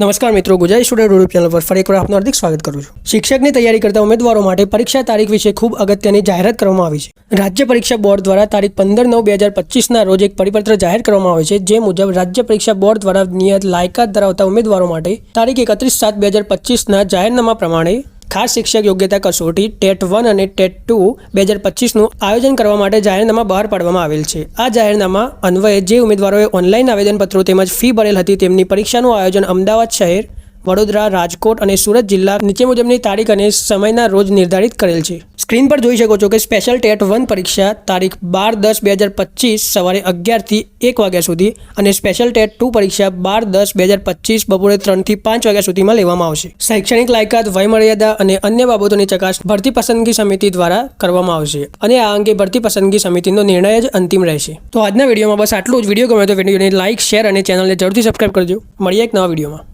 નમસ્કાર મિત્રો, Gujarati student YouTube channel પર ફરી એકવાર આપનું હાર્દિક સ્વાગત કરું છું. શિક્ષકની તૈયારી કરતા ઉમેદવારો માટે પરીક્ષા તારીખ વિશે ખૂબ અગત્યની જાહેરાત કરવામાં આવી છે. રાજ્ય પરીક્ષા બોર્ડ દ્વારા તારીખ પંદર નવ બે હજાર પચીસના રોજ એક પરિપત્ર જાહેર કરવામાં આવે છે, જે મુજબ રાજ્ય પરીક્ષા બોર્ડ દ્વારા નિયત લાયકાત ધરાવતા ઉમેદવારો માટે તારીખ એકત્રીસ સાત બે હજાર પચીસના જાહેરનામા પ્રમાણે ખાસ શિક્ષક યોગ્યતા કસોટી ટેટ વન અને ટેટ ટુ બે હજાર પચીસનું આયોજન કરવા માટે જાહેરનામા બહાર પાડવામાં આવેલ છે. આ જાહેરનામા અન્વયે જે ઉમેદવારોએ ઓનલાઈન આવેદનપત્રો તેમજ ફી ભરેલ હતી તેમની પરીક્ષાનું આયોજન અમદાવાદ શહેર વડોદરા, રાજકોટ અને સુરત જિલ્લા નીચે મુજબની તારીખ અને સમયના રોજ નિર્ધારિત કરેલ છે. સ્ક્રીન પર જોઈ શકો છો કે સ્પેશિયલ ટેટ વન પરીક્ષા તારીખ બાર દસ બે હજાર પચીસ સવારે અગિયારથી એક વાગ્યા સુધી અને સ્પેશિયલ ટેટ ટુ પરીક્ષા બાર દસ બે હજાર પચીસ બપોરે ત્રણથી પાંચ વાગ્યા સુધીમાં લેવામાં આવશે. શૈક્ષણિક લાયકાત, વયમર્યાદા અને અન્ય બાબતોની ચકાસ ભરતી પસંદગી સમિતિ દ્વારા કરવામાં આવશે અને આ અંગે ભરતી પસંદગી સમિતિનો નિર્ણય જ અંતિમ રહેશે. તો આજના વિડીયોમાં બસ આટલું જ. વીડિયો ગમે તો વિડીયોને લાઇક શેર અને ચેનલને જરૂરથી સબસ્ક્રાઈબ કરજો. મળીએ એક નવા વિડીયોમાં.